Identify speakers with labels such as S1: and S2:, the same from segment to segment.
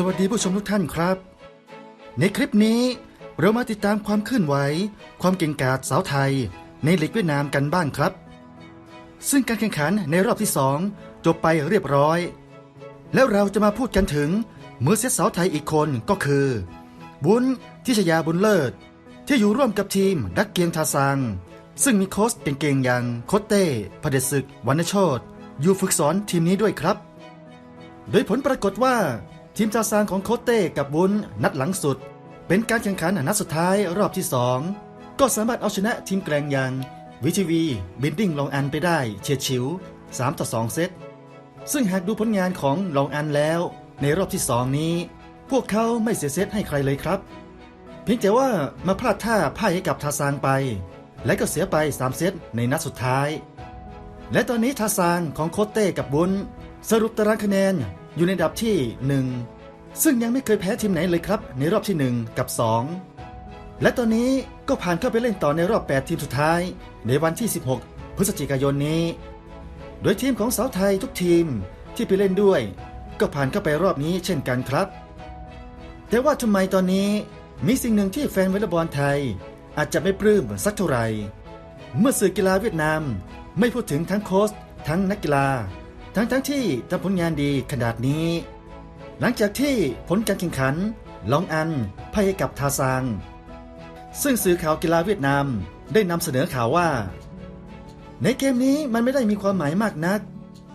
S1: สวัสดีผู้ชมทุกท่านครับ ในคลิปนี้เรามาติดตามความเคลื่อนไหว ความเก่งกาจสาวไทย ในลีกเวียดนามกันบ้างครับ ซึ่งการแข่งขันในรอบที่สองจบไปเรียบร้อย แล้วเราจะมาพูดกันถึงมือเซตสาวไทยอีกคนก็คือ บุญทิชยาบุญเลิศ ที่อยู่ร่วมกับทีมดักเกียงทาซัง ซึ่งมีโค้ชเก่งๆอย่างโคชเต้พเดศึกวรรณโชตอยู่ฝึกสอนทีมนี้ด้วยครับ โดยผลปรากฏว่า ทีมซาซางของโคเต้กับบุญนัดหลังสุด เป็นการแข่งขันนัดสุดท้ายรอบที่ 2 ก็สามารถเอาชนะทีมแกร่งอย่างวิทีวีบินดิ้งลองอันไปได้เฉียดฉิว 3 ต่อ 2 เซต ซึ่งหากดูผลงานของลองอันแล้ว ในรอบที่ 2 นี้ พวกเขาไม่เสียเซตให้ใครเลยครับ เพียงแต่ว่ามาพลาดท่าพ่ายให้กับทาซางไป และก็เสียไป 3 เซตในนัดสุดท้าย และตอนนี้ทาซานของโคเต้กับบุญ สรุปตารางคะแนนอยู่ในอันดับที่ 1 ซึ่งยังไม่เคยแพ้ทีมไหนเลยครับ ในรอบที่ 1 กับ 2 และตอนนี้ก็ผ่านเข้าไปเล่นต่อในรอบ 8 ทีมสุดท้าย ในวันที่ 16 พฤศจิกายนนี้ โดยทีมของสาวไทยทุกทีมที่ไปเล่นด้วย ก็ผ่านเข้าไปรอบนี้เช่นกันครับ แต่ว่าทำไมตอนนี้มีสิ่งหนึ่งที่แฟนวอลเลย์บอลไทย อาจจะไม่ปลื้มสักเท่าไหร่ เมื่อสื่อกีฬาเวียดนาม ไม่พูดถึงทั้งโค้ชทั้งนักกีฬา ทั้งทั้งที่ทำผลงานดีขนาดนี้ หลังจากที่ผลการแข่งขันลองอันพ่ายกับทาซางซึ่งสื่อข่าวกีฬาเวียดนามได้นำเสนอข่าวว่า ในเกมนี้มันไม่ได้มีความหมายมากนัก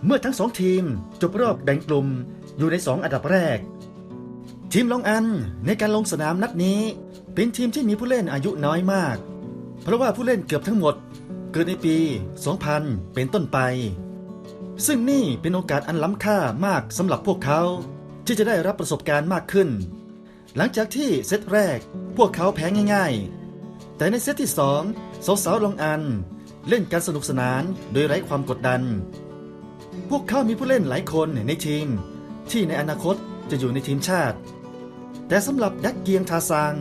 S1: เมื่อทั้งสองทีมจบรอบแบ่งกลุ่มอยู่ในสองอันดับแรก ทีมลองอันในการลงสนามนัดนี้ เป็นทีมที่มีผู้เล่นอายุน้อยมาก เพราะว่าผู้เล่นเกือบทั้งหมด เกิดในปี 2000 เป็นต้นไป ซึ่งนี่เป็นโอกาสอันล้ำค่ามากสำหรับพวกเขา ที่จะได้รับประสบการณ์มากขึ้น หลังจากที่เซตแรกพวกเขาแพ้ง่าย ๆ แต่ในเซตที่สองสาวๆลองอัน เล่นการสนุกสนานโดยไร้ความกดดัน พวกเขามีผู้เล่นหลายคนในทีม ที่ในอนาคตจะอยู่ในทีมชาติ แต่สำหรับดักเกียงทาซัง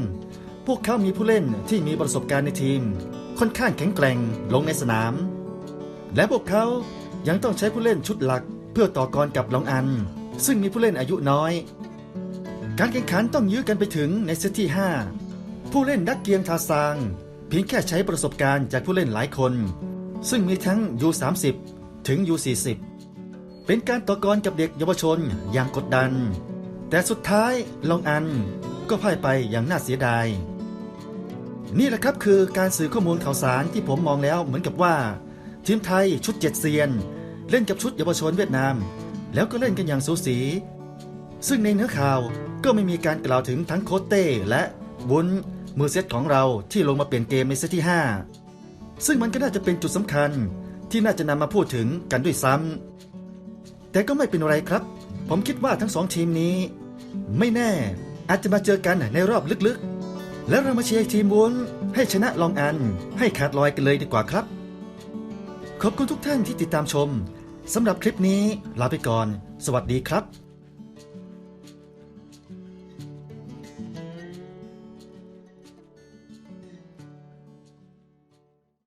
S1: พวกเขามีผู้เล่นที่มีประสบการณ์ในทีม ค่อนข้างแข็งแกร่งลงในสนาม และพวกเขา ยังต้องใช้ผู้เล่นชุดหลัก เพื่อต่อกรกับลองอัน ซึ่งมีผู้เล่นอายุน้อย การแข่งขันต้องยื้อกันไปถึงในเซตที่ 5 ผู้เล่นดักเกียงทาซาง เพียงแค่ใช้ประสบการณ์จากผู้เล่นหลายคน ซึ่งมีทั้ง U30 ถึง U40 เป็นการต่อกรกับเด็กเยาวชนอย่างกดดัน แต่สุดท้ายลองอันก็พ่ายไปอย่างน่าเสียดายนี่แหละครับคือการสื่อข้อมูลข่าวสารที่ผมมองแล้วเหมือนกับว่า ทีมไทยชุดเจ็ดเซียน เล่นกับชุดเยาวชนเวียดนาม แล้วก็เล่นกันอย่างสูสี ซึ่งในเนื้อข่าวก็ไม่มีการกล่าวถึงทั้งโคเต้และบุญมือเซตของเราที่ลงมาเปลี่ยนเกมในเซตที่ 5 ซึ่งมันก็น่าจะเป็นจุดสำคัญที่น่าจะนำมาพูดถึงกันด้วยซ้ำแต่ก็ไม่เป็นไรครับ ผมคิดว่าทั้งสองทีมนี้ ไม่แน่อาจจะมาเจอกันในรอบลึกๆ แล้วเรามาเชียร์ทีมวุ้นให้ชนะลองอันให้ขาดลอยกันเลยดีกว่าครับ ขอบคุณทุกท่านที่ติดตามชมสำหรับคลิปนี้ลาไปก่อน สวัสดีครับ